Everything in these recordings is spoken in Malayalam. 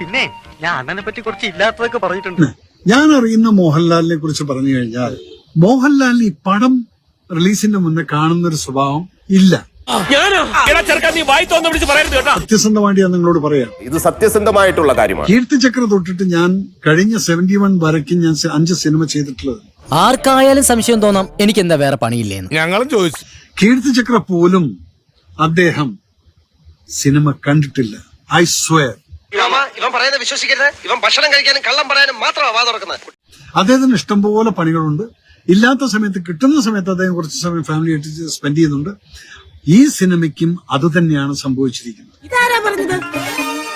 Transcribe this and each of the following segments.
പിന്നെ ഞാൻ അണ്ണനെ പറ്റി കുറച്ച് ഇല്ലാത്തതൊക്കെ പറഞ്ഞിട്ടുണ്ട്. ഞാൻ അറിയുന്ന മോഹൻലാലിനെ കുറിച്ച് പറഞ്ഞു കഴിഞ്ഞാൽ മോഹൻലാലിന് ഈ പടം റിലീസിന്റെ മുന്നേ കാണുന്ന ഒരു സ്വഭാവം ഇല്ല. സത്യസന്ധമായിട്ട് ഞാൻ നിങ്ങളോട് പറയാം. ഇത് സത്യസന്ധമായിട്ടുള്ള കാര്യമാണ്. കീർത്തിചക്ര തൊട്ടിട്ട് ഞാൻ കഴിഞ്ഞ സെവന്റി വൺ വരയ്ക്കും ഞാൻ അഞ്ച് സിനിമ ചെയ്തിട്ടുള്ളത്. ആർക്കായാലും സംശയം തോന്നാം എനിക്ക് എന്താ വേറെ പണിയില്ലേന്ന്. ഞങ്ങളും ചോദിച്ചു. കീർത്തിചക്ര പോലും അദ്ദേഹം സിനിമ കണ്ടിട്ടില്ല. ഐ സ്വയർ പറയുന്നത് വിശ്വസിക്കരുത്. ഇവൻ ഭക്ഷണം കഴിക്കാനും കള്ളം പറയാനും മാത്രമാണ് വാ തുറക്കുന്നത്. അദ്ദേഹത്തിന് ഇഷ്ടംപോലെ പണികളുണ്ട്. ഇല്ലാത്ത സമയത്ത് കിട്ടുന്ന സമയത്ത് അദ്ദേഹം കുറച്ച് സമയം ഫാമിലി ആയിട്ട് സ്പെൻഡ് ചെയ്യുന്നുണ്ട്. ഈ സിനിമയ്ക്കും അത് തന്നെയാണ് സംഭവിച്ചിരിക്കുന്നത്.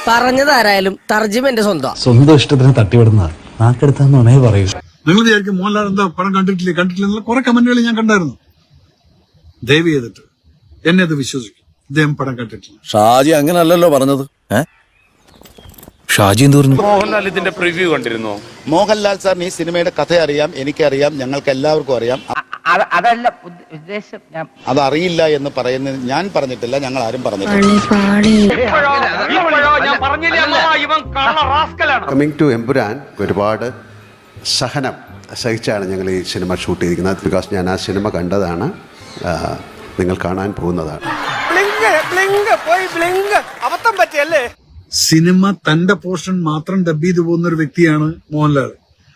പറഞ്ഞതാരായാലും തർജിമ സ്വന്തം. സ്വന്തം ഇഷ്ടത്തിന് തട്ടിവിടുന്ന നാക്കെടുത്താന്നുണേ പറയൂ. നിങ്ങൾ വിചാരിക്കും മോഹൻലാൽ എന്താ പടം കണ്ടിട്ടില്ലേ കണ്ടിട്ടില്ല എന്നുള്ള കുറെ കമന്റുകൾ ഞാൻ കണ്ടായിരുന്നു. ദയവ് ചെയ്തിട്ട് എന്നെ അത് വിശ്വസിക്കും. ഇദ്ദേഹം പടം കണ്ടിട്ടില്ല. ഷാജി അങ്ങനല്ലല്ലോ പറഞ്ഞത്. ഷാജി എന്ത് പറഞ്ഞു. മോഹൻലാൽ ഇതിന്റെ പ്രിവ്യൂ കണ്ടിരുന്നോ? മോഹൻലാൽ സാറിന് ഈ സിനിമയുടെ കഥ അറിയാം എനിക്കറിയാം ഞങ്ങൾക്ക് എല്ലാവർക്കും അറിയാം. അതല്ല ഉദ്ദേശം ഞാൻ അതറിയില്ല എന്ന് പറയുന്നത് ഞാൻ പറഞ്ഞിട്ടില്ല ഞങ്ങൾ ആരും പറഞ്ഞിട്ടില്ല. കമ്മിങ് ടു എമ്പുരാൻ ഒരുപാട് സഹനം സഹിച്ചാണ് ഞങ്ങൾ ഈ സിനിമ ഷൂട്ട് ചെയ്തിരിക്കുന്നത്. ബിക്കോസ് ഞാൻ ആ സിനിമ കണ്ടതാണ്. നിങ്ങൾ കാണാൻ പോകുന്നതാണ്. അബദ്ധം പറ്റിയല്ലേ? സിനിമ തന്റെ പോർഷൻ മാത്രം ഡബ് ചെയ്തു പോകുന്ന ഒരു വ്യക്തിയാണ് മോഹൻലാൽ.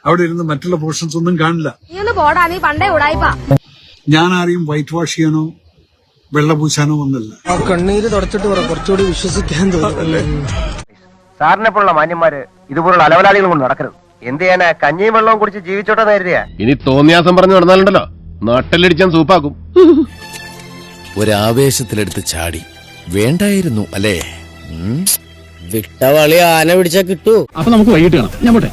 അവിടെ ഇരുന്ന് മറ്റുള്ള പോർഷൻസ് ഒന്നും കാണില്ല. നീ പോടാ നീ പണ്ടേ ഉടായിപ്പാ. ഞാൻ ആരെയും വൈറ്റ് വാഷ് ചെയ്യാനോ വെള്ളപൂശാനോ ഒന്നല്ല. കണ്ണീര് തുടച്ചിട്ട് പറ കുറച്ചുകൂടി വിശ്വസിക്കാൻ സാറിനെ പോലുള്ള മാന്യന്മാര് ഇതുപോലുള്ള അലവലാളികൾ കൊണ്ട് നടക്കരുത്. എന്ത് ചെയ്യാനാ? കഞ്ഞിയും വെള്ളവും കുടിച്ച് ജീവിച്ചോട്ടെ നേരിയ ഇനി തോന്നിയാസം പറഞ്ഞു നടന്നാലുണ്ടല്ലോ. നാട്ടിലടിച്ചാൻ സൂപ്പാക്കും. ഒരാവേശത്തിലെടുത്ത് ചാടി വേണ്ടായിരുന്നു അല്ലേ? വിട്ടവളി ആന പിടിച്ചാ കിട്ടൂ. അപ്പൊ നമുക്ക് വൈകിട്ട് കാണാം. ഞാൻ പോട്ടെ.